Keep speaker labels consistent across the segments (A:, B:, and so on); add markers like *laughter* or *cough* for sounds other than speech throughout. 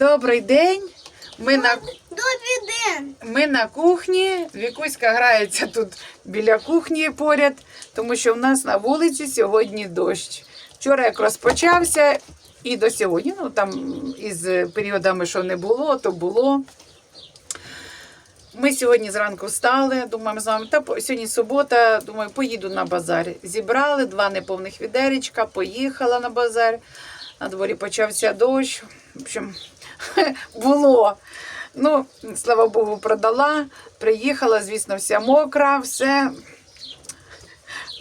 A: Добрий день. Ми на,
B: Добрий день.
A: ми на кухні. Вікуська грається тут біля кухні поряд, тому що в нас на вулиці сьогодні дощ. Вчора як розпочався і до сьогодні, ну там із періодами, що не було, то було. Ми сьогодні зранку встали, думаємо з вами, та сьогодні субота, думаю, поїду на базар. Зібрали два неповних відеречка, поїхала на базар. На дворі почався дощ. В общем, *laughs* було. Ну, слава Богу, продала. Приїхала, звісно, вся мокра, все.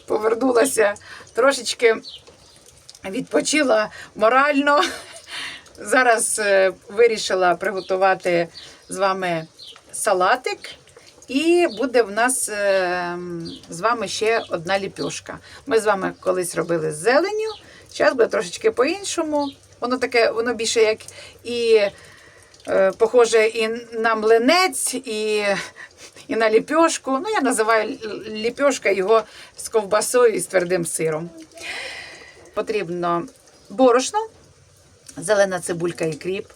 A: Повернулася трошечки, відпочила морально. *laughs* Зараз е, вирішила приготувати з вами салатик. І буде в нас е, з вами ще одна ліпьошка. Ми з вами колись робили з зеленю, зараз буде трошечки по-іншому. Воно таке, воно більше як і е, похоже і на млинець, і, і на ліпьошку. Ну, я називаю ліпьошка його з ковбасою і з твердим сиром. Потрібно борошно, зелена цибулька і кріп,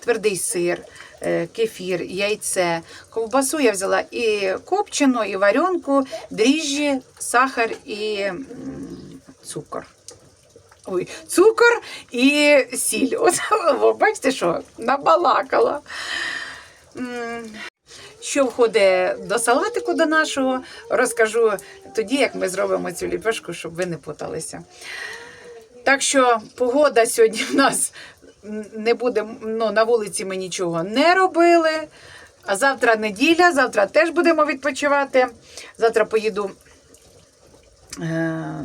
A: твердий сир, е, кефір, яйце. Ковбасу я взяла і копчену, і варенку, дріжджі, сахар і цукор. Ой, цукор і сіль. От, бачите, що набалакала. Що входить до салатику до нашого, розкажу тоді, як ми зробимо цю ліпешку, щоб ви не путалися. Так що погода сьогодні в нас не буде, ну, на вулиці ми нічого не робили. А завтра неділя, завтра теж будемо відпочивати. Завтра поїду.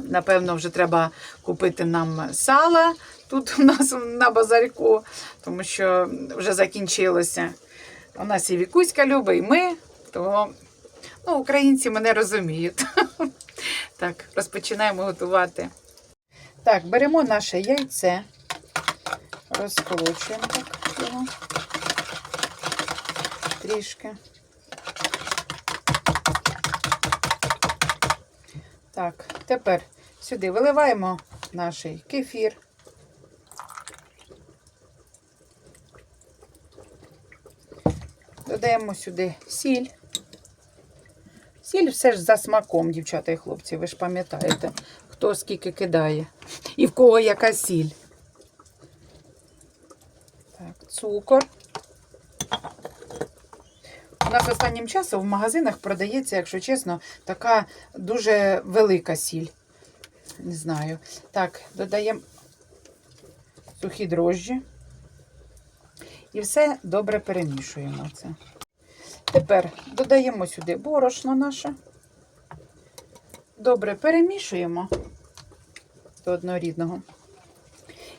A: Напевно, вже треба купити нам сала тут у нас на базарку, тому що вже закінчилося. У нас і Вікуська любить, і ми, того ну, українці мене розуміють. *laughs* Так, розпочинаємо готувати. Так, беремо наше яйце, розколочуємо так його трішки. Так, тепер сюди виливаємо наш кефір. Додаємо сюди сіль. Сіль все ж за смаком, дівчата і хлопці, ви ж пам'ятаєте, хто скільки кидає. І в кого яка сіль. Так, цукор. У нас останнім часом в магазинах продається, якщо чесно, така дуже велика сіль. Не знаю. Так, додаємо сухі дрожжі. І все добре перемішуємо це. Тепер додаємо сюди борошно наше. Добре перемішуємо до однорідного.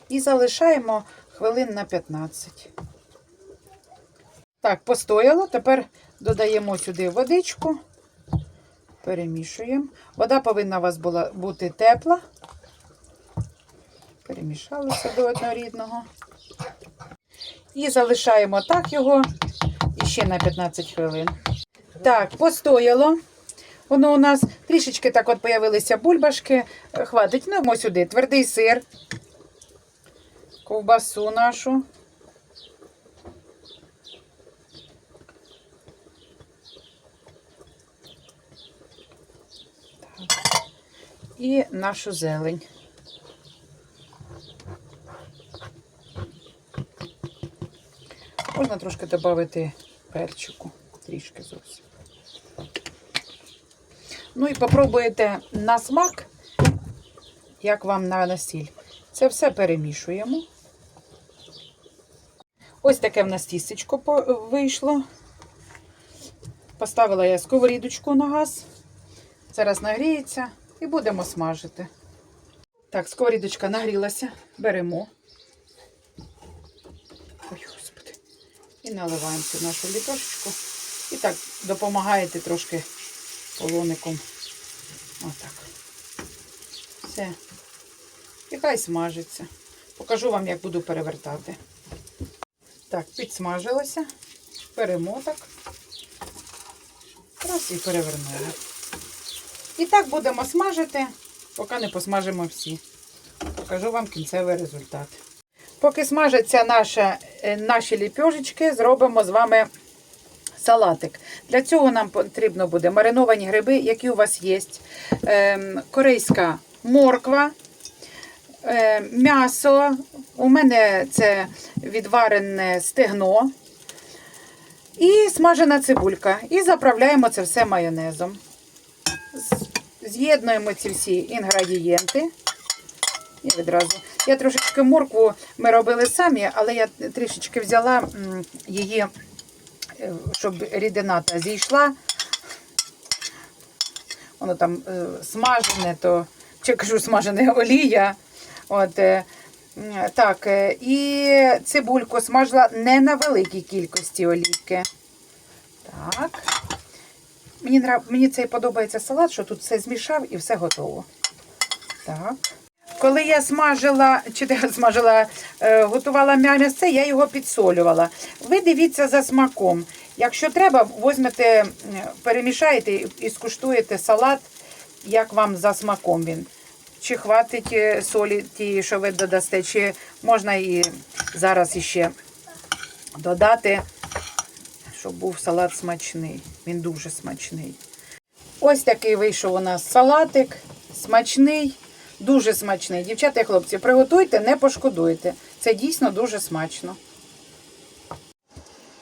A: І залишаємо хвилин на 15. Так, постояло. Тепер додаємо сюди водичку, перемішуємо. Вода повинна у вас була бути тепла. Перемішалося до однорідного. І залишаємо так його і ще на 15 хвилин. Так, постояло. Воно у нас трішечки так от появилися бульбашки. Хватить. Ну, сюди твердий сир, ковбасу нашу. І нашу зелень. Можна трошки додати перчику, трішки зовсім. Ну і попробуєте на смак, як вам на насіль. Це все перемішуємо. Ось таке в нас тістечко вийшло. Поставила я сковорідочку на газ. Зараз нагріється і будемо смажити. Так, сковорідочка нагрілася. Беремо. Ой, господи. І наливаємо цю нашу ліпешечку. І так допомагаєте трошки полоником. Отак. Все. І хай смажиться. Покажу вам, як буду перевертати. Так, підсмажилося. Беремо так. Раз і перевернули. І так будемо смажити, поки не посмажимо всі. Покажу вам кінцевий результат. Поки смажиться наша е, наші ліпьошечки зробимо з вами салатик. Для цього нам потрібно буде мариновані гриби, які у вас є, ем, корейська морква, е, м'ясо. У мене це відварене стегно. І смажена цибулька. І заправляємо це все майонезом. З'єднуємо ці всі інгредієнти. І відразу. Я трошечки моркву ми робили самі, але я трішечки взяла її, е, щоб рідина та зійшла. Воно там е, смажене, то чи кажу смажене *laughs* олія. От, е, так, і цибульку смажила не на великій кількості олійки. Так. Мені. Мені цей подобається салат, що тут все змішав і все готово. Так. Коли я смажила, чи де смажила, е, готувала м'ясо, я його підсолювала. Ви дивіться за смаком. Якщо треба, візьмете, перемішаєте і- і скуштуєте салат, як вам за смаком він. Чи хватить е, солі тієї, що ви додасте, чи можна і зараз іще додати, щоб був салат смачний. Він дуже смачний. Ось такий вийшов у нас салатик. Смачний, дуже смачний. Дівчата і хлопці, приготуйте, не пошкодуйте. Це дійсно дуже смачно.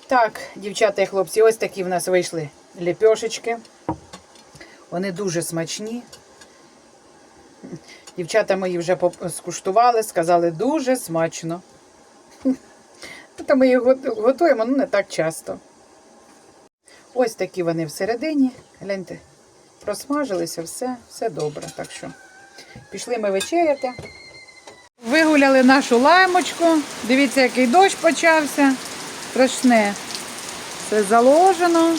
A: Так, дівчата і хлопці, ось такі в нас вийшли ліпьошечки. Вони дуже смачні. Дівчата мої вже скуштували, сказали дуже смачно. *laughs* Та ми їх готуємо ну, не так часто. Ось такі вони всередині. Гляньте, просмажилися, все, все добре. Так що пішли ми вечеряти. Вигуляли нашу лаймочку. Дивіться, який дощ почався. Страшне. Все заложено.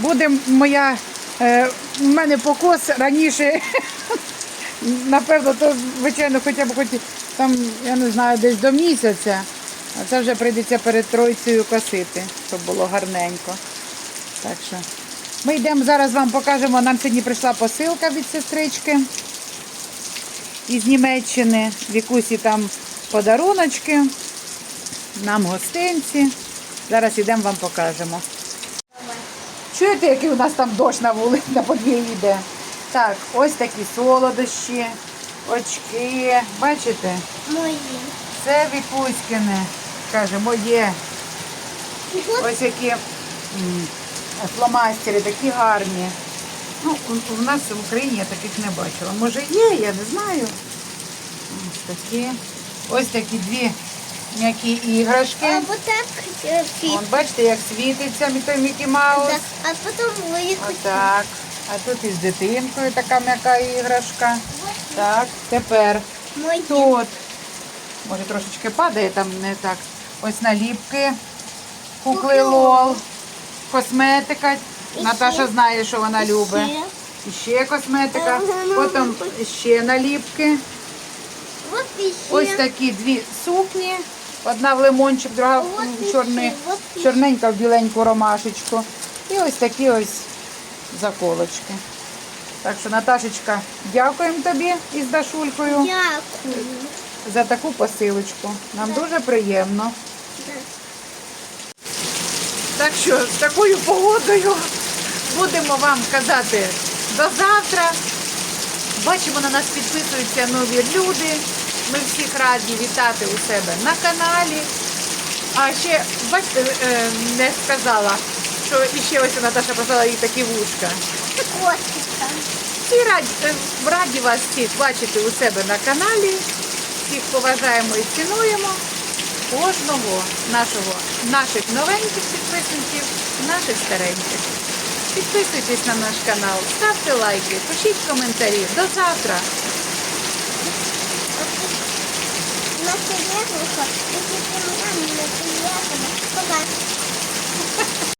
A: Буде моя. Е, в мене покос раніше. *laughs* Напевно, то, звичайно, хоча б хоч там, я не знаю, десь до місяця. А це вже прийдеться перед тройцею косити, щоб було гарненько. Так що ми йдемо зараз вам покажемо. Нам сьогодні прийшла посилка від сестрички із Німеччини. Вікусі там подаруночки, нам гостинці. Зараз йдемо вам покажемо. Чуєте, який у нас там дощ на вулиці, на подвір'ї йде? Так, ось такі солодощі, очки. Бачите?
B: Мої.
A: Це Вікуськине, каже, моє. Ось які фломастери, такі гарні. Ну, у, нас в Україні я таких не бачила. Може є, я не знаю. Ось такі. Ось такі дві м'які іграшки.
B: А потім е.
A: Вон, бачите, як світиться той Мікі Маус.
B: Да. А потім велику
A: Отак. А тут із дитинкою така м'яка іграшка. Так, тепер тут. Може трошечки падає там не так. Ось наліпки. Кукли лол. Косметика. Наташа знає, що вона любить.
B: ще.
A: І ще косметика.
B: Ну,
A: Потім ще наліпки.
B: От ще.
A: Ось такі дві сукні. Одна в лимончик, друга в чорний, чорненька в біленьку ромашечку. І ось такі ось заколочки. Так що, Наташечка, дякуємо тобі із Дашулькою
B: Дякую.
A: за таку посилочку. Нам дуже приємно. Так що з такою погодою будемо вам казати до завтра. Бачимо, на нас підписуються нові люди. Ми всіх раді вітати у себе на каналі. А ще, бачите, е, не сказала, що іще ось Наташа послала їй такі вушка. Всі раді, е, раді вас всіх бачити у себе на каналі. Всіх поважаємо і цінуємо. Кожного нашого, наших новеньких підписників, наших стареньких. Підписуйтесь на наш канал, ставте лайки, пишіть коментарі. До завтра!
B: Наша яблуко, і тільки мені не. Пока.